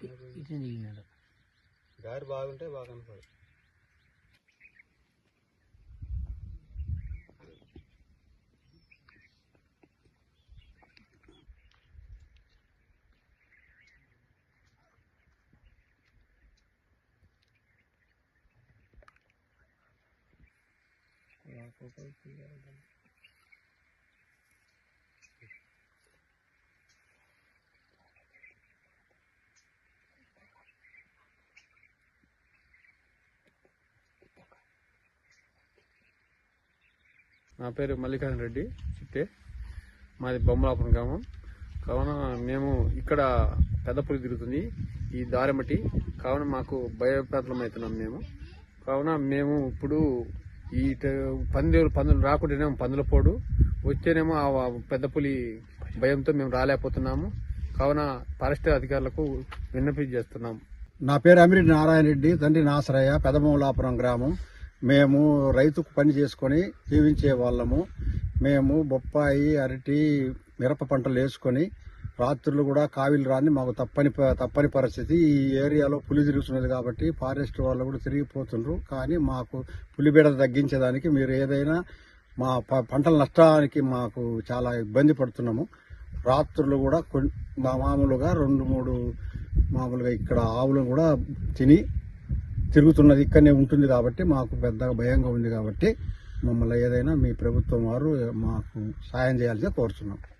వచ్చింది దిగినాడు దారి బాగుంటే బాగా కనపడు నా పేరు మల్లికార్జున రెడ్డి చిట్టే. మాది బొమ్మలాపురం గ్రామం. కావున మేము ఇక్కడ పెద్ద పులి తిరుగుతుంది ఈ దారి కావున మాకు భయప్రాంతం అవుతున్నాం మేము. కావున మేము ఇప్పుడు ఈ ట- పందులు పందులు రాకుండానేమో పందుల పోడు. వచ్చేనేమో ఆ పెద్ద పులి భయంతో మేము రాలేకపోతున్నాము. కావున ఫారెస్ట్ అధికారులకు విన్నపి చేస్తున్నాం. నా పేరు అమిరెడ్డి నారాయణ రెడ్డి తండ్రి నాసరయ్య పెదమూలాపురం గ్రామం. మేము రైతుకు పని చేసుకొని జీవించే వాళ్ళము. మేము బొప్పాయి అరటి మిరప పంటలు వేసుకొని రాత్రులు కూడా కావిలు రాని మాకు తప్పని తప్పని పరిస్థితి. ఈ ఏరియాలో పులి తిరుగుతున్నది కాబట్టి ఫారెస్ట్ వాళ్ళు కూడా తిరిగిపోతుండ్రు. కానీ మాకు పులి బీడ తగ్గించేదానికి మీరు ఏదైనా మా ప- పంటల నష్టానికి మాకు చాలా ఇబ్బంది పడుతున్నాము. రాత్రులు కూడా కొన్- మా మామూలుగా రెండు మూడు మామూలుగా ఇక్కడ ఆవులను కూడా తిని తిరుగుతున్నది ఇక్కడనే ఉంటుంది కాబట్టి మాకు పెద్దగా భయంగా ఉంది కాబట్టి మమ్మల్ని ఏదైనా మీ ప్రభుత్వం వారు మాకు సాయం చేయాల్సి కోరుతున్నాం